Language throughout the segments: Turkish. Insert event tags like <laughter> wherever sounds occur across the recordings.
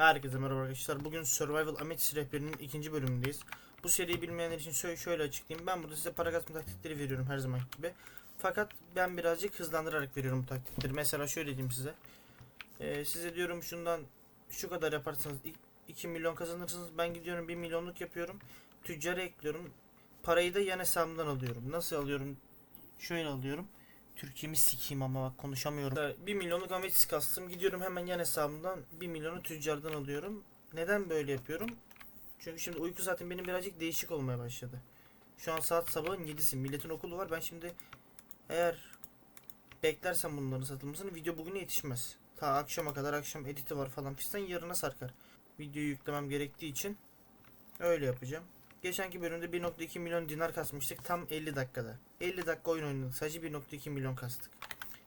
Herkese merhaba arkadaşlar. Bugün Survival Amethyst rehberinin ikinci bölümündeyiz. Bu seriyi bilmeyenler için şöyle, açıklayayım. Ben burada size para kazanma taktikleri veriyorum her zaman gibi. Fakat ben birazcık hızlandırarak veriyorum bu taktikleri. Mesela şöyle diyeyim size. Ee, size diyorum şundan şu kadar yaparsanız 2 milyon kazanırsınız. Ben gidiyorum 1 milyonluk yapıyorum. Tüccara ekliyorum. Parayı da yan hesabımdan alıyorum. Nasıl alıyorum? Şöyle alıyorum. Türkçemi sikeyim ama bak konuşamıyorum. 1 milyonluk ametist kastım. Gidiyorum hemen yan hesabımdan 1 milyonu tüccardan alıyorum. Neden böyle yapıyorum? Çünkü şimdi uyku zaten benim birazcık değişik olmaya başladı. Şu an saat sabahın 7'si. Milletin okulu var. Ben şimdi eğer beklersem bunların satılmasını video bugüne yetişmez. Ta akşama kadar akşam editi var falan fistan yarına sarkar. Videoyu yüklemem gerektiği için öyle yapacağım. Geçenki bölümde 1.2 milyon dinar kasmıştık tam 50 dakikada. 50 dakika oyun oynadık sadece 1.2 milyon kastık.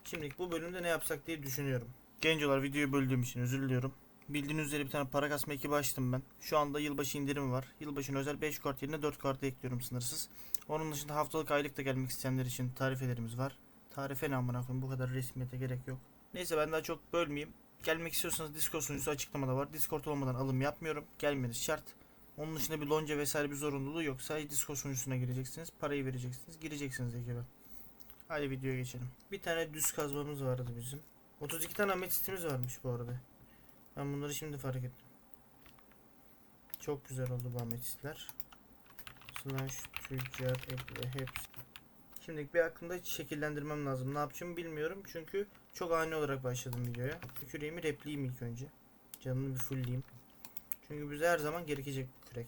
Şimdilik bu bölümde ne yapsak diye düşünüyorum. Gencolar videoyu böldüğüm için özür diliyorum. Bildiğiniz üzere bir tane para kasma ekibi açtım ben. Şu anda yılbaşı indirimi var. Yılbaşına özel 5 kart yerine 4 kartı ekliyorum sınırsız. Onun dışında haftalık aylık da gelmek isteyenler için tarifelerimiz var. Tarife ne amına koyayım bu kadar resmiyete gerek yok. Neyse ben daha çok bölmeyeyim. Gelmek istiyorsanız Discord sunucusu açıklamada var. Discord olmadan alım yapmıyorum. Gelmeniz şart. Onun dışında bir lonca vesaire bir zorunluluğu yok. Sadece Discord sunucusuna gireceksiniz. Parayı vereceksiniz. Gireceksiniz ekibe. Hadi videoya geçelim. Bir tane düz kazmamız vardı bizim. 32 tane ametistimiz varmış bu arada. Ben bunları şimdi fark ettim. Çok güzel oldu bu ametistler. Slash tüccar ekle hepsi. Şimdi bir aklımda şekillendirmem lazım. Ne yapacağımı bilmiyorum. Çünkü çok ani olarak başladım videoya. Küreğimi repleyeyim ilk önce. Canını bir fullleyeyim. Çünkü bize her zaman gerekecek kürek.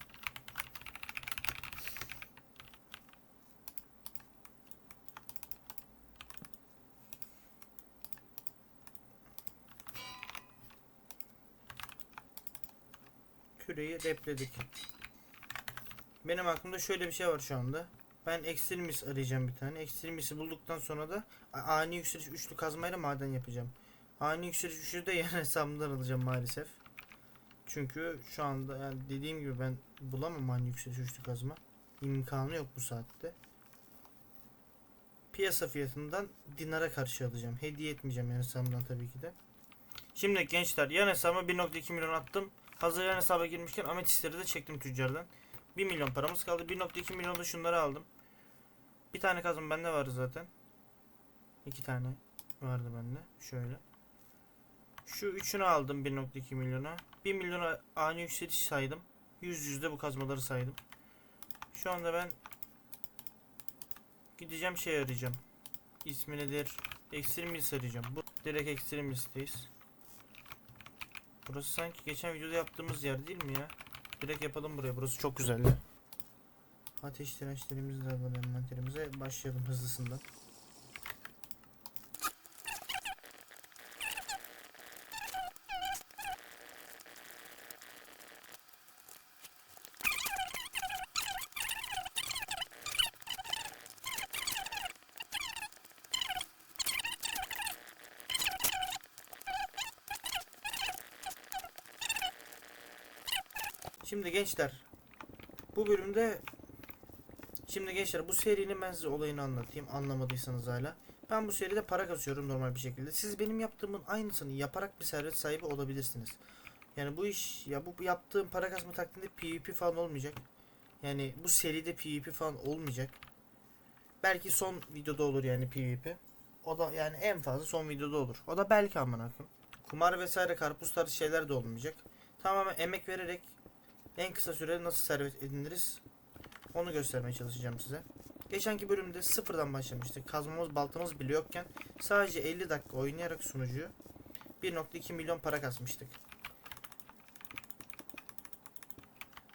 Küreyi repledik. Benim aklımda şöyle bir şey var şu anda. Ben Extremis arayacağım bir tane. Extremis'i bulduktan sonra da ani yükseliş üçlü kazmayla maden yapacağım. Ani yükseliş üçlü de <laughs> yan hesabımdan alacağım maalesef. Çünkü şu anda yani dediğim gibi ben bulamam ani yükseliş üçlü kazma. İmkanı yok bu saatte. Piyasa fiyatından dinara karşı alacağım. Hediye etmeyeceğim yan hesabımdan tabii ki de. Şimdi gençler yan hesabıma 1.2 milyon attım. Hazır yan hesaba girmişken ametistleri de çektim tüccardan. 1 milyon paramız kaldı. 1.2 milyon da şunları aldım. Bir tane kazım bende vardı zaten. İki tane vardı bende. Şöyle. Şu üçünü aldım 1.2 milyona. 1 milyona ani yükseliş saydım. 100 yüzde bu kazmaları saydım. Şu anda ben gideceğim şey arayacağım. İsmi nedir? Extremis arayacağım. Bu direkt Extremis'teyiz. Burası sanki geçen videoda yaptığımız yer değil mi ya? Direkt yapalım buraya. Burası çok güzeldi. Ateş dirençlerimizi de alalım envanterimize. Başlayalım hızlısından. Şimdi gençler bu bölümde Şimdi gençler bu serinin ben size olayını anlatayım anlamadıysanız hala. Ben bu seride para kasıyorum normal bir şekilde. Siz benim yaptığımın aynısını yaparak bir servet sahibi olabilirsiniz. Yani bu iş ya bu yaptığım para kasma taktiğinde PvP falan olmayacak. Yani bu seride PvP falan olmayacak. Belki son videoda olur yani PvP. O da yani en fazla son videoda olur. O da belki aman akım. Kumar vesaire karpuz tarzı şeyler de olmayacak. Tamamen emek vererek en kısa sürede nasıl servet ediniriz onu göstermeye çalışacağım size. Geçenki bölümde sıfırdan başlamıştık. Kazmamız baltamız bile yokken sadece 50 dakika oynayarak sunucuyu 1.2 milyon para kasmıştık.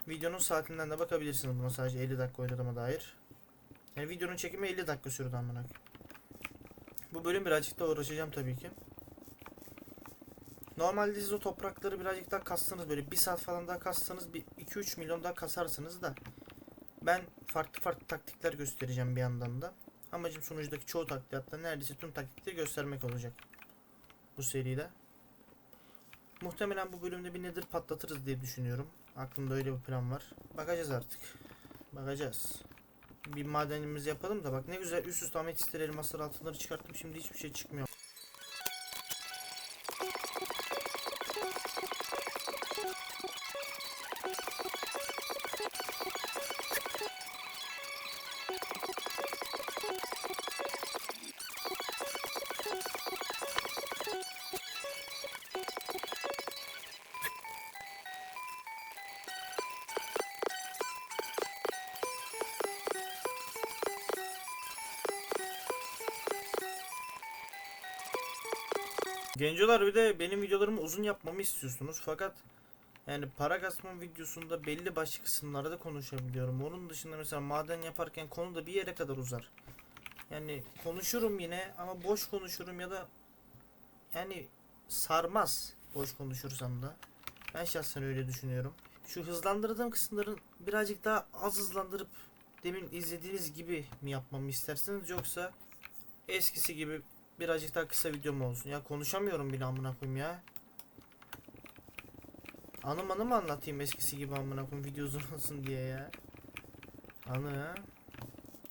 Videonun saatinden de bakabilirsiniz buna sadece 50 dakika oynadığıma dair. Yani videonun çekimi 50 dakika sürdü amına. Bu bölüm birazcık da uğraşacağım tabii ki. Normalde siz o toprakları birazcık daha kassanız böyle bir saat falan daha kassanız bir 2-3 milyon daha kasarsınız da ben farklı farklı taktikler göstereceğim bir yandan da. Amacım sunucudaki çoğu taktik hatta neredeyse tüm taktikleri göstermek olacak. Bu seride. Muhtemelen bu bölümde bir nedir patlatırız diye düşünüyorum. Aklımda öyle bir plan var. Bakacağız artık. Bakacağız. Bir madenimizi yapalım da bak ne güzel üst üste ametistler elmaslar altınları çıkarttım şimdi hiçbir şey çıkmıyor. Gencolar bir de benim videolarımı uzun yapmamı istiyorsunuz fakat yani para kasma videosunda belli başlı kısımlarda konuşabiliyorum. Onun dışında mesela maden yaparken konu da bir yere kadar uzar. Yani konuşurum yine ama boş konuşurum ya da yani sarmaz boş konuşursam da. Ben şahsen öyle düşünüyorum. Şu hızlandırdığım kısımların birazcık daha az hızlandırıp demin izlediğiniz gibi mi yapmamı istersiniz yoksa eskisi gibi birazcık daha kısa video mu olsun? Ya konuşamıyorum bile amına koyayım ya. Anım anı mı anlatayım eskisi gibi amına koyayım video uzun olsun diye ya. Anı ha.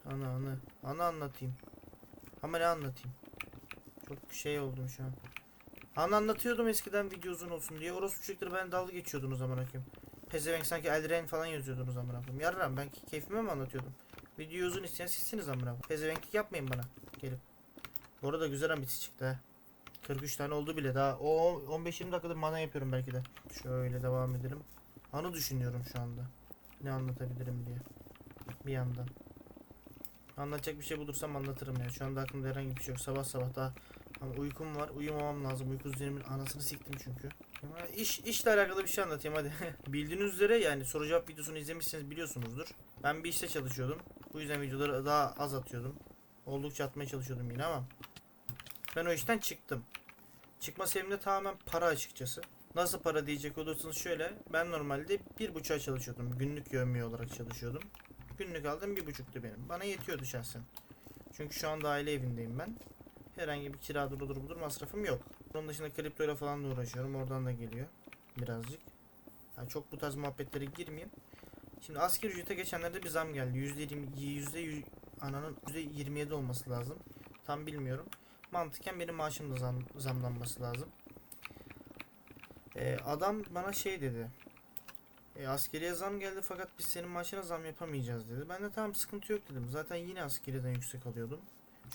Anı anı. Anı anlatayım. Ama ne anlatayım? Çok şey oldum şu an. Anı anlatıyordum eskiden video uzun olsun diye. Orospu çocukları ben dalga geçiyordunuz amına koyayım. Pezevenk sanki Eldrain falan yazıyordunuz amına koyayım. Yarram ben keyfime mi anlatıyordum? Video uzun isteyen sizsiniz amına koyayım. Pezevenklik yapmayın bana. Gelip. Bu arada güzel ambisi çıktı ha. 43 tane oldu bile daha. O 15-20 dakikadır mana yapıyorum belki de. Şöyle devam edelim. Anı düşünüyorum şu anda. Ne anlatabilirim diye. Bir yandan. Anlatacak bir şey bulursam anlatırım ya. Şu anda aklımda herhangi bir şey yok. Sabah sabah daha ama uykum var. Uyumamam lazım. Uyku düzenimin anasını siktim çünkü. Ama iş işle alakalı bir şey anlatayım hadi. <laughs> Bildiğiniz üzere yani soru cevap videosunu izlemişseniz biliyorsunuzdur. Ben bir işte çalışıyordum. Bu yüzden videoları daha az atıyordum. Oldukça atmaya çalışıyordum yine ama ben o işten çıktım. Çıkma sebebim de tamamen para açıkçası. Nasıl para diyecek olursanız şöyle. Ben normalde bir buçuğa çalışıyordum. Günlük yövmiye olarak çalışıyordum. Günlük aldım bir buçuktu benim. Bana yetiyordu şahsen. Çünkü şu anda aile evindeyim ben. Herhangi bir kira budur budur masrafım yok. Onun dışında kriptoyla falan da uğraşıyorum. Oradan da geliyor. Birazcık. Yani çok bu tarz muhabbetlere girmeyeyim. Şimdi asker ücrete geçenlerde bir zam geldi. Yüzde yirmi, yüzde yüz, ananın yüzde 27 olması lazım. Tam bilmiyorum. Mantıken benim maaşım da zam, zamlanması lazım. Ee, adam bana şey dedi. E, askeriye zam geldi fakat biz senin maaşına zam yapamayacağız dedi. Ben de tamam sıkıntı yok dedim. Zaten yine askeriyeden yüksek alıyordum.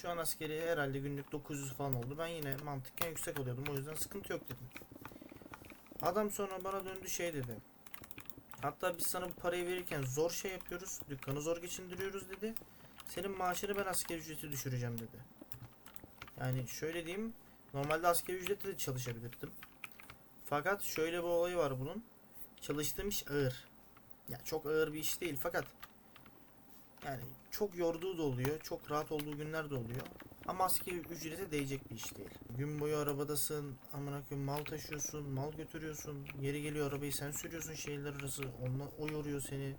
Şu an askeri herhalde günlük 900 falan oldu. Ben yine mantıken yüksek alıyordum. O yüzden sıkıntı yok dedim. Adam sonra bana döndü şey dedi. Hatta biz sana bu parayı verirken zor şey yapıyoruz. Dükkanı zor geçindiriyoruz dedi. Senin maaşını ben asgari ücreti düşüreceğim dedi. Yani şöyle diyeyim. Normalde asgari ücretle de çalışabilirdim. Fakat şöyle bir olayı var bunun. Çalıştığım iş ağır. Ya çok ağır bir iş değil fakat yani çok yorduğu da oluyor. Çok rahat olduğu günler de oluyor. Ama asgari ücrete değecek bir iş değil. Gün boyu arabadasın, amına koyayım mal taşıyorsun, mal götürüyorsun. Yeri geliyor arabayı sen sürüyorsun şehirler arası. Onunla, o yoruyor seni.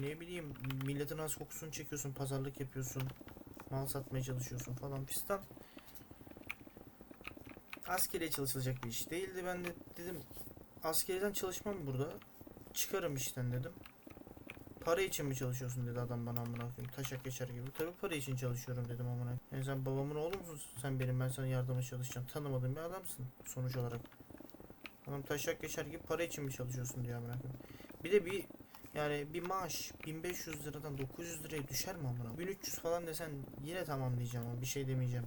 Ne bileyim milletin az kokusunu çekiyorsun, pazarlık yapıyorsun. Mal satmaya çalışıyorsun falan fistan. Askeriye çalışılacak bir iş değildi. Ben de dedim askeriden çalışmam burada. Çıkarım işten dedim. Para için mi çalışıyorsun dedi adam bana amına koyayım. Taşak geçer gibi. Tabii para için çalışıyorum dedim amına. Yani sen babamın oğlu musun? Sen benim ben sana yardıma çalışacağım. Tanımadığım bir adamsın sonuç olarak. Adam taşak geçer gibi para için mi çalışıyorsun diyor amına koyayım. Bir de bir yani bir maaş 1500 liradan 900 liraya düşer mi amına? 1300 falan desen yine tamam diyeceğim ama bir şey demeyeceğim.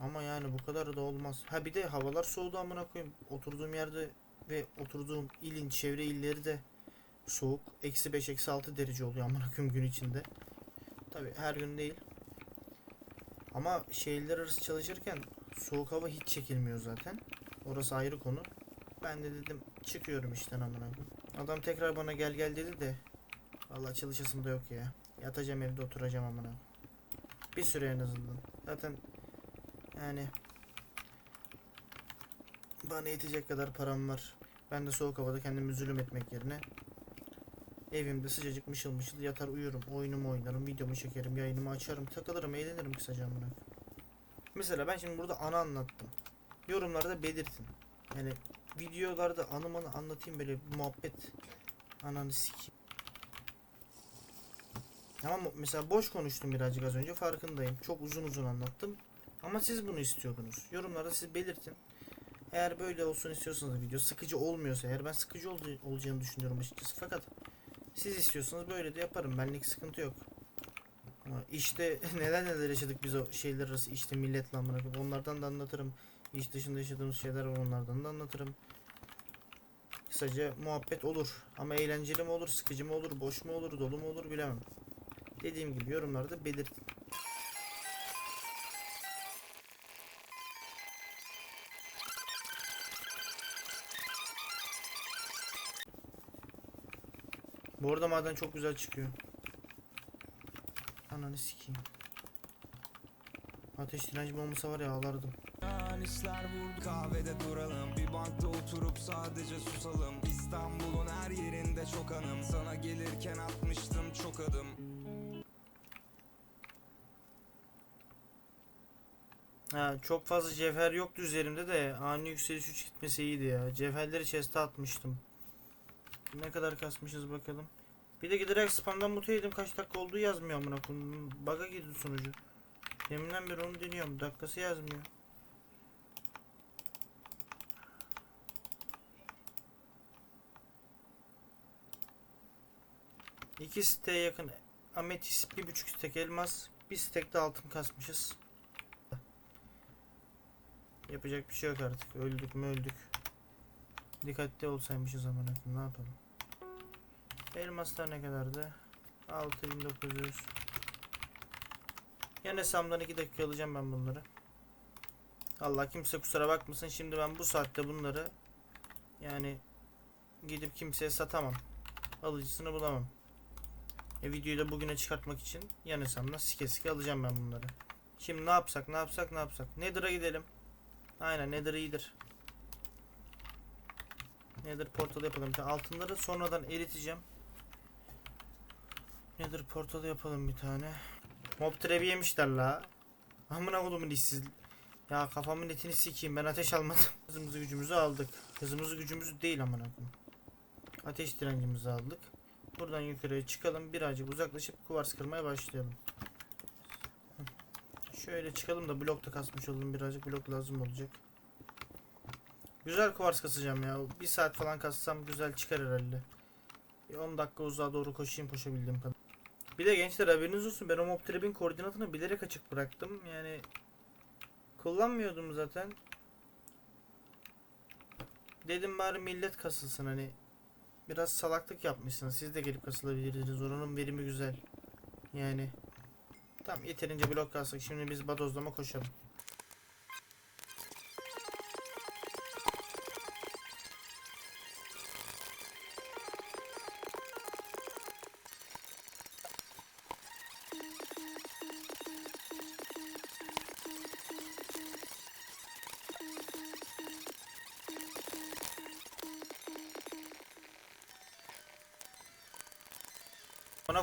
Ama yani bu kadar da olmaz. Ha bir de havalar soğudu amına koyayım. Oturduğum yerde ve oturduğum ilin çevre illeri de soğuk. Eksi 5 eksi 6 derece oluyor amına koyayım gün içinde. Tabi her gün değil. Ama şehirler arası çalışırken soğuk hava hiç çekilmiyor zaten. Orası ayrı konu. Ben de dedim çıkıyorum işten amına koyayım. Adam tekrar bana gel gel dedi de Vallahi çalışasım da yok ya. Yatacağım evde oturacağım amına. Bir süre en azından. Zaten yani bana yetecek kadar param var. Ben de soğuk havada kendimi zulüm etmek yerine evimde sıcacık mışıl mışıl yatar uyurum. Oyunumu oynarım, videomu çekerim, yayınımı açarım, takılırım, eğlenirim kısaca amına. Mesela ben şimdi burada ana anlattım. Yorumlarda belirtin. Yani videolarda anı manı anlatayım böyle bir muhabbet. Ananı sikeyim. Ama mesela boş konuştum birazcık az önce farkındayım. Çok uzun uzun anlattım. Ama siz bunu istiyordunuz. Yorumlarda siz belirtin. Eğer böyle olsun istiyorsanız video sıkıcı olmuyorsa eğer ben sıkıcı ol- olacağını düşünüyorum açıkçası fakat siz istiyorsanız böyle de yaparım benlik sıkıntı yok. Ama işte <laughs> neler neler yaşadık biz o şeyler arası işte milletle amına onlardan da anlatırım. İş dışında yaşadığımız şeyler var onlardan da anlatırım. Kısaca muhabbet olur. Ama eğlenceli mi olur, sıkıcı mı olur, boş mu olur, dolu mu olur bilemem. Dediğim gibi yorumlarda belirtin. Bu arada maden çok güzel çıkıyor. Ananı sikeyim. Ateş direnci bombası var ya ağlardım. Anisler vurdu kahvede duralım Bir bankta oturup sadece susalım İstanbul'un her yerinde çok anım Sana gelirken atmıştım çok adım Ha, çok fazla cevher yoktu üzerimde de ani yükseliş 3 gitmesi iyiydi ya. Cevherleri chest'e atmıştım. Ne kadar kasmışız bakalım. Bir de giderek spamdan mutu yedim kaç dakika olduğu yazmıyor amına koyayım. Bug'a girdi sonucu. Deminden beri onu deniyorum. Dakikası yazmıyor. İki siteye yakın ametist, bir buçuk stek elmas, bir stek de altın kasmışız. Yapacak bir şey yok artık. Öldük mü öldük. Dikkatli olsaymışız zaman ne yapalım. Elmaslar ne kadardı? 6900. Yan hesabımdan 2 dakika alacağım ben bunları. Allah kimse kusura bakmasın. Şimdi ben bu saatte bunları yani gidip kimseye satamam. Alıcısını bulamam. E, videoyu da bugüne çıkartmak için yan hesabımdan sike sike alacağım ben bunları. Şimdi ne yapsak ne yapsak ne yapsak. Nether'a gidelim. Aynen Nether iyidir. Nether portalı yapalım. Bir altınları sonradan eriteceğim. Nether portalı yapalım bir tane. Mob trap'i yemişler la. Amına kodumun işsiz. Ya kafamın etini sikeyim ben ateş almadım. Hızımızı gücümüzü aldık. Hızımızı gücümüzü değil amına koyayım. Ateş direncimizi aldık. Buradan yukarıya çıkalım. Birazcık uzaklaşıp kuvars kırmaya başlayalım. Şöyle çıkalım da blok da kasmış olalım. Birazcık blok lazım olacak. Güzel kuvars kasacağım ya. Bir saat falan kassam güzel çıkar herhalde. Bir 10 dakika uzağa doğru koşayım koşabildiğim kadar. Bir de gençler haberiniz olsun ben o mob koordinatını bilerek açık bıraktım. Yani kullanmıyordum zaten. Dedim bari millet kasılsın hani. Biraz salaklık yapmışsınız. Siz de gelip kasılabilirsiniz. Oranın verimi güzel. Yani Tamam yeterince blok kastık. Şimdi biz badozlama koşalım.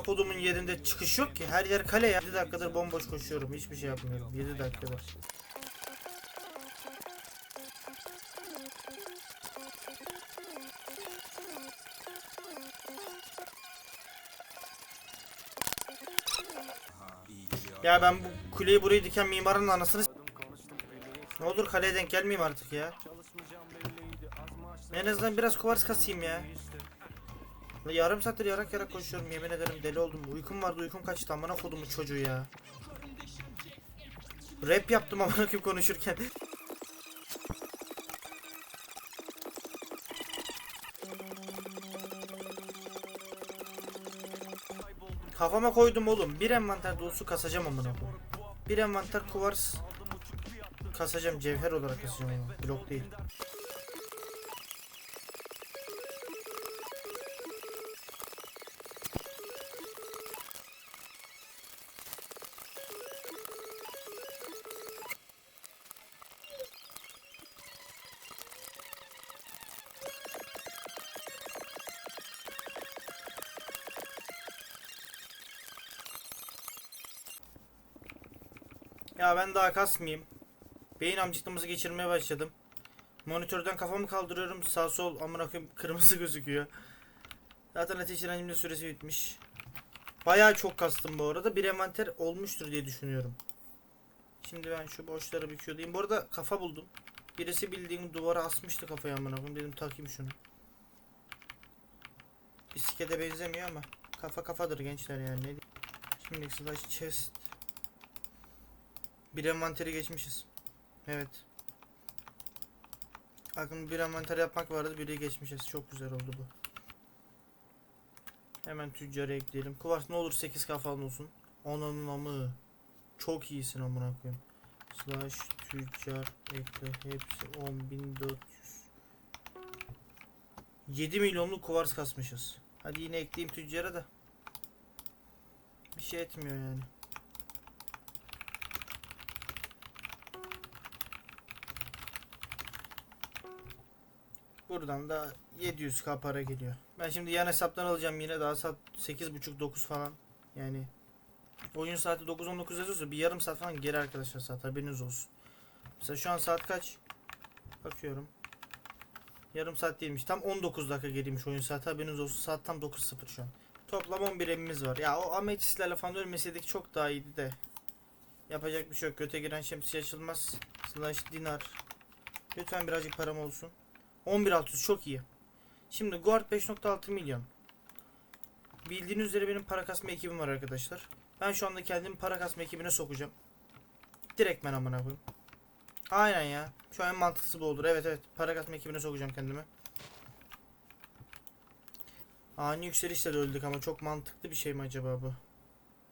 Kodumun yerinde çıkış yok ki. Her yer kale ya. 7 dakikadır bomboş koşuyorum. Hiçbir şey yapmıyorum. 7 dakikadır. Ya ben bu kuleyi buraya diken mimarın anasını Ne olur kaleye denk gelmeyeyim artık ya. En azından biraz kuvars kasayım ya. Yarım saattir yarak yarak koşuyorum yemin ederim deli oldum. Uykum vardı uykum kaçtı amına kodumun çocuğu ya. Rap yaptım amına koyayım konuşurken. Kafama koydum oğlum. Bir envanter dolusu kasacağım amına. Bir envanter kuvars kasacağım. Cevher olarak kasacağım onu. Blok değil. Ya ben daha kasmayayım. Beyin amcıklığımızı geçirmeye başladım. Monitörden kafamı kaldırıyorum. Sağ sol amına koyayım kırmızı <laughs> gözüküyor. Zaten ateş direncimin de süresi bitmiş. Bayağı çok kastım bu arada. Bir envanter olmuştur diye düşünüyorum. Şimdi ben şu boşları bir Q'dayım. Bu arada kafa buldum. Birisi bildiğin duvara asmıştı kafayı amına koyayım. Dedim takayım şunu. Bisiklete benzemiyor ama kafa kafadır gençler yani. Şimdi slash chest. Bir envanteri geçmişiz. Evet. Aklımda bir envanter yapmak vardı. Biri geçmişiz. Çok güzel oldu bu. Hemen tüccara ekleyelim. Kuvars ne olur 8k falan olsun. Ananın amı. Çok iyisin amına koyayım. Slash tüccar ekle hepsi 10.400 7 milyonluk kuvars kasmışız. Hadi yine ekleyeyim tüccara da. Bir şey etmiyor yani. Buradan da 700k para geliyor. Ben şimdi yan hesaptan alacağım yine daha saat 8.30-9 falan. Yani oyun saati 9-19 yazıyorsa bir yarım saat falan geri arkadaşlar saat haberiniz olsun. Mesela şu an saat kaç? Bakıyorum. Yarım saat değilmiş. Tam 19 dakika geriymiş oyun saati haberiniz olsun. Saat tam 9.00 şu an. Toplam 11 emimiz var. Ya o ametistlerle falan ölmeseydik çok daha iyiydi de. Yapacak bir şey yok. Göte giren şemsiye açılmaz. Slash dinar. Lütfen birazcık param olsun. 11.600 çok iyi. Şimdi Guard 5.6 milyon. Bildiğiniz üzere benim para kasma ekibim var arkadaşlar. Ben şu anda kendimi para kasma ekibine sokacağım. Direkt ben amına koyayım. Aynen ya. Şu an en mantıklısı bu olur. Evet evet. Para kasma ekibine sokacağım kendimi. Ani yükselişle de öldük ama çok mantıklı bir şey mi acaba bu?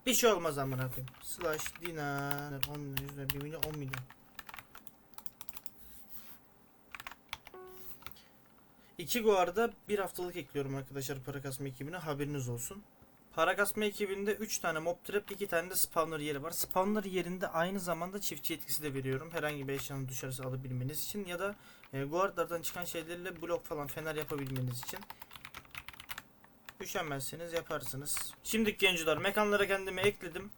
Bir şey olmaz amına koyayım. Slash dinar 10 milyon, 100 milyon, 1 milyon 10 milyon. İki guarda bir haftalık ekliyorum arkadaşlar para kasma ekibine haberiniz olsun. Para kasma ekibinde 3 tane mob trap 2 tane de spawner yeri var. Spawner yerinde aynı zamanda çiftçi etkisi de veriyorum. Herhangi bir eşyanın düşerse alabilmeniz için ya da e, guardlardan çıkan şeylerle blok falan fener yapabilmeniz için. Üşenmezseniz yaparsınız. Şimdi gençler mekanlara kendime ekledim.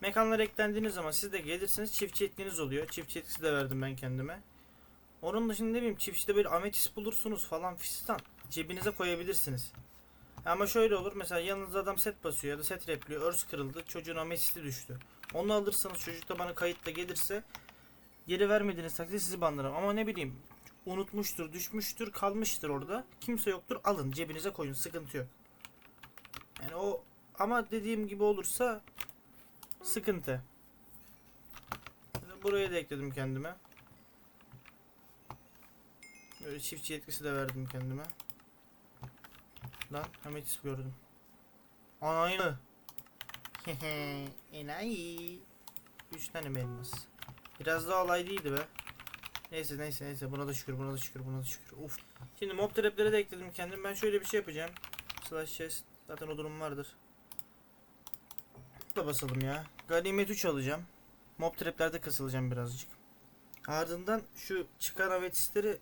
Mekanlara eklendiğiniz zaman siz de gelirsiniz çiftçi etkiniz oluyor. Çiftçi etkisi de verdim ben kendime. Onun dışında ne bileyim çiftçide böyle ametist bulursunuz falan fistan. Cebinize koyabilirsiniz. Ama şöyle olur mesela yanınızda adam set basıyor ya da set repliyor. Örs kırıldı çocuğun ametisti düştü. Onu alırsanız çocuk da bana kayıtla gelirse geri vermediğiniz takdirde sizi bandırırım. Ama ne bileyim unutmuştur, düşmüştür, kalmıştır orada. Kimse yoktur alın cebinize koyun sıkıntı yok. Yani o ama dediğim gibi olursa sıkıntı. Buraya da ekledim kendime. Böyle çiftçi etkisi de verdim kendime. Lan ametist gördüm. Aynı. <laughs> Enayi. 3 tane mi elmas? Biraz daha olaylıydı be. Neyse neyse neyse buna da şükür buna da şükür buna da şükür. Uf. Şimdi mob trap'lere de ekledim kendim. Ben şöyle bir şey yapacağım. Slash chest. Zaten o durum vardır. Da basalım ya. Ganimet 3 alacağım. Mob trap'lerde kasılacağım birazcık. Ardından şu çıkan ametistleri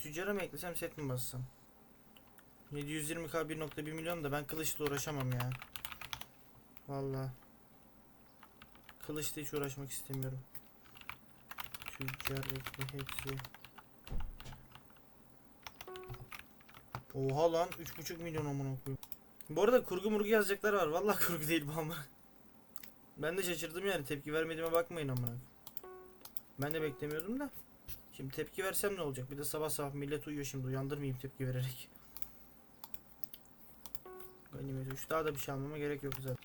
tüccara mı eklesem set mi bassam? 720k 1.1 milyon da ben kılıçla uğraşamam ya. Vallahi. Kılıçla hiç uğraşmak istemiyorum. Tüccar ekle hepsi. Oha lan 3.5 milyon amına koyayım. Bu arada kurgu murgu yazacaklar var. Vallahi <laughs> kurgu değil bu ama. Ben de şaşırdım yani tepki vermediğime bakmayın amına. Ben de beklemiyordum da. Şimdi tepki versem ne olacak? Bir de sabah sabah millet uyuyor şimdi uyandırmayayım tepki vererek. Ganimet 3 daha da bir şey almama gerek yok zaten.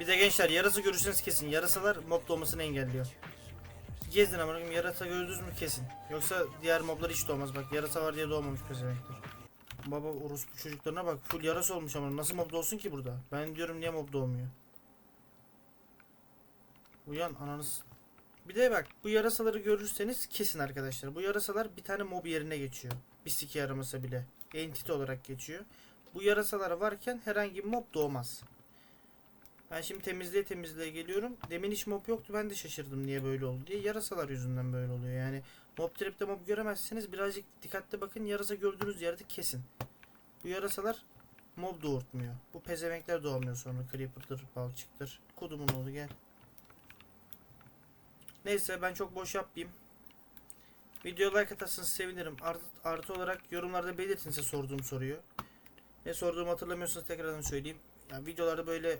Bir de gençler yarasa görürseniz kesin. Yarasalar mob doğmasını engelliyor. Gezin koyayım yarasa gördünüz mü kesin. Yoksa diğer moblar hiç doğmaz bak. Yarasa var diye doğmamış pezevenkler. Baba orospu çocuklarına bak. Full yarasa olmuş ama nasıl mob doğsun ki burada? Ben diyorum niye mob doğmuyor? Uyan ananız. Bir de bak bu yarasaları görürseniz kesin arkadaşlar. Bu yarasalar bir tane mob yerine geçiyor. Bir siki aramasa bile. Entity olarak geçiyor. Bu yarasalar varken herhangi bir mob doğmaz. Ben şimdi temizliğe temizliğe geliyorum. Demin hiç mob yoktu ben de şaşırdım niye böyle oldu diye. Yarasalar yüzünden böyle oluyor yani. Mob trap'te mob göremezseniz birazcık dikkatli bakın. Yarasa gördüğünüz yerde kesin. Bu yarasalar mob doğurtmuyor. Bu pezevenkler doğmuyor sonra. Creeper'dır, balçıktır. Kudumun oğlu gel. Neyse ben çok boş yapmayayım. Video like atarsanız sevinirim. Artı, artı olarak yorumlarda belirtin size sorduğum soruyu. Ne sorduğumu hatırlamıyorsanız tekrardan söyleyeyim. Yani videolarda böyle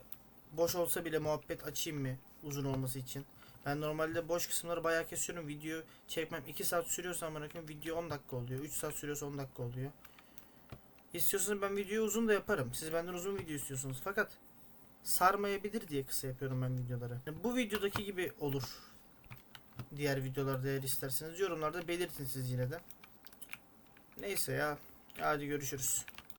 boş olsa bile muhabbet açayım mı uzun olması için. Ben normalde boş kısımları bayağı kesiyorum. Video çekmem 2 saat sürüyorsa amına koyayım video 10 dakika oluyor. 3 saat sürüyorsa 10 dakika oluyor. İstiyorsanız ben videoyu uzun da yaparım. Siz benden uzun video istiyorsunuz. Fakat sarmayabilir diye kısa yapıyorum ben videoları. Yani bu videodaki gibi olur. Diğer videolarda eğer isterseniz yorumlarda belirtin siz yine de. Neyse ya. Hadi görüşürüz.